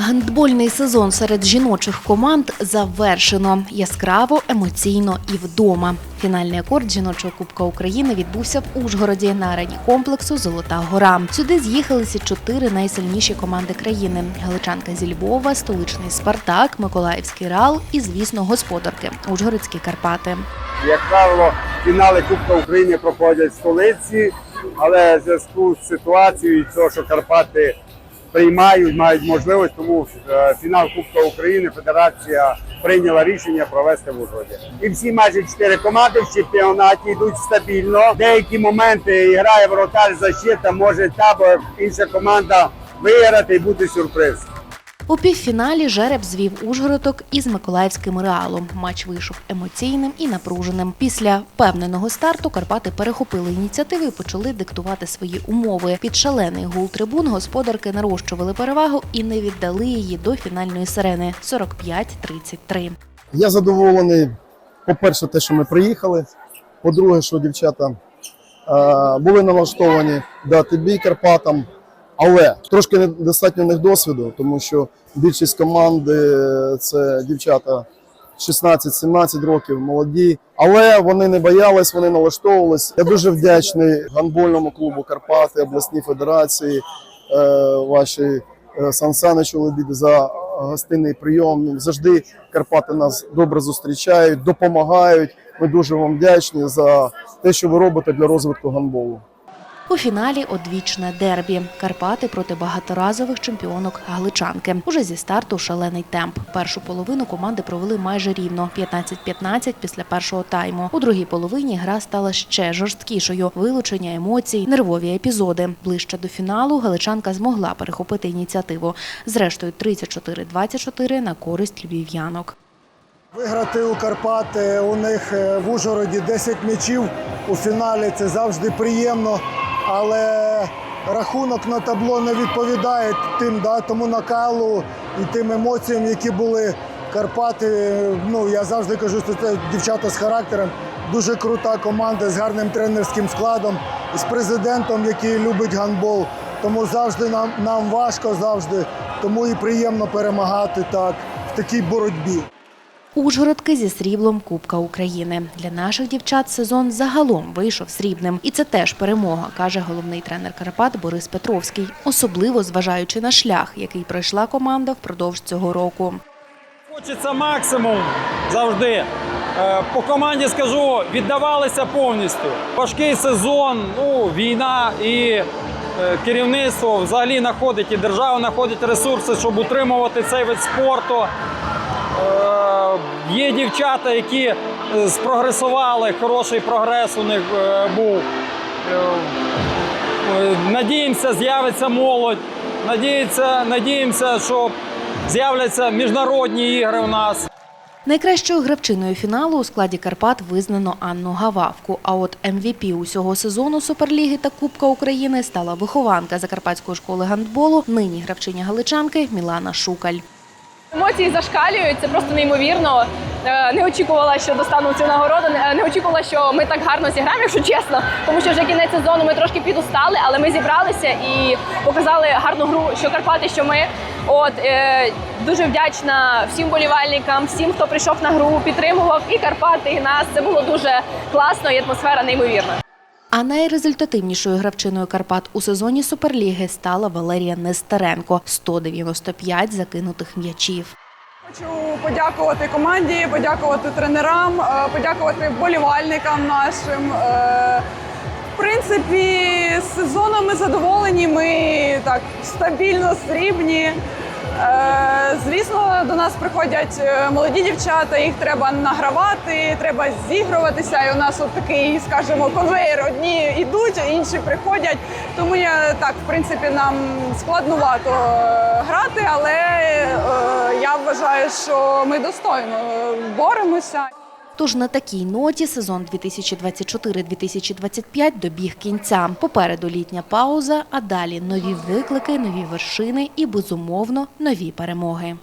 Гандбольний сезон серед жіночих команд завершено яскраво, емоційно і вдома. Фінальний акорд жіночого кубка України відбувся в Ужгороді на арені комплексу Золота Гора. Сюди з'їхалися чотири найсильніші команди країни: Галичанка зі Львова, столичний Спартак, Миколаївський Рал і, звісно, господарки Ужгородські Карпати. Як правило, фінали Кубка України проходять в столиці, але в зв'язку з ситуацією, і того, що Карпати приймають, мають можливість, тому е, фінал Кубка України Федерація прийняла рішення провести в Ужгороді. І всі майже чотири команди в чемпіонаті йдуть стабільно. Деякі моменти грає воротар защита, може та інша команда виграти і бути сюрприз. У півфіналі жереб звів Ужгородок із Миколаївським реалом. Матч вийшов емоційним і напруженим. Після впевненого старту Карпати перехопили ініціативу і почали диктувати свої умови. Під шалений гул трибун господарки нарощували перевагу і не віддали її до фінальної сирени 45-33. Я задоволений, по-перше, те, що ми приїхали. По-друге, що дівчата е, були налаштовані дати бій Карпатам, але трошки недостатньо в них досвіду, тому що більшість команди це дівчата 16-17 років, молоді. Але вони не боялись, вони налаштовувались. Я дуже вдячний гандбольному клубу Карпати, обласній федерації, е, вашій е, Сан Саничу Лебіді за гостинний прийом. Завжди Карпати нас добре зустрічають, допомагають. Ми дуже вам вдячні за те, що ви робите для розвитку гандболу. У фіналі одвічне дербі Карпати проти багаторазових чемпіонок Галичанки. Уже зі старту шалений темп. Першу половину команди провели майже рівно 15-15 після першого тайму. У другій половині гра стала ще жорсткішою. Вилучення емоцій, нервові епізоди. Ближче до фіналу Галичанка змогла перехопити ініціативу. Зрештою, 34-24 на користь львів'янок. Виграти у Карпати у них е, в Ужгороді 10 м'ячів у фіналі це завжди приємно, але рахунок на табло не відповідає тим, да, тому накалу і тим емоціям, які були Карпати. Ну я завжди кажу, що це дівчата з характером. Дуже крута команда з гарним тренерським складом, з президентом, який любить гандбол. Тому завжди нам, нам важко завжди, тому і приємно перемагати так в такій боротьбі. Ужгородки зі сріблом Кубка України. Для наших дівчат сезон загалом вийшов срібним. І це теж перемога, каже головний тренер Карпат Борис Петровський, особливо зважаючи на шлях, який пройшла команда впродовж цього року. Хочеться максимум завжди. Е, По команді скажу, віддавалися повністю. Важкий сезон, ну, війна і е, керівництво взагалі знаходить і держава знаходить ресурси, щоб утримувати цей вид спорту. Е, Є дівчата, які е, спрогресували, хороший прогрес у них е, був. Надіємося, з'явиться молодь. Надіємося, надіємося, що з'являться міжнародні ігри у нас. Найкращою гравчиною фіналу у складі Карпат визнано Анну Гававку. А от МВП усього сезону Суперліги та Кубка України стала вихованка Закарпатської школи гандболу, нині гравчиня галичанки Мілана Шукаль. Емоції зашкалюють, це просто неймовірно. Е, Не очікувала, що достану цю нагороду. Не- Не очікувала, що ми так гарно зіграємо, якщо чесно. Тому що вже кінець сезону ми трошки підустали, але ми зібралися і показали гарну гру, що Карпати, що ми. От е, дуже вдячна всім болівальникам, всім, хто прийшов на гру, підтримував і Карпати, і нас. Це було дуже класно, і атмосфера неймовірна. А найрезультативнішою гравчиною Карпат у сезоні Суперліги стала Валерія Нестеренко – 195 закинутих м'ячів. Хочу подякувати команді, подякувати тренерам, е, подякувати вболівальникам нашим. Е, В принципі, з сезоном ми задоволені. Ми так стабільно срібні. Е, Звісно, до нас приходять е, молоді дівчата, їх треба награвати, треба зігруватися. І у нас от такий, скажімо, конвейер. Одні йдуть, інші приходять. Тому я так, в принципі, нам складнувато е, грати, але я вважаю, що ми достойно боремося. Тож на такій ноті сезон 2024-2025 добіг кінця. Попереду літня пауза, а далі нові виклики, нові вершини і, безумовно, нові перемоги.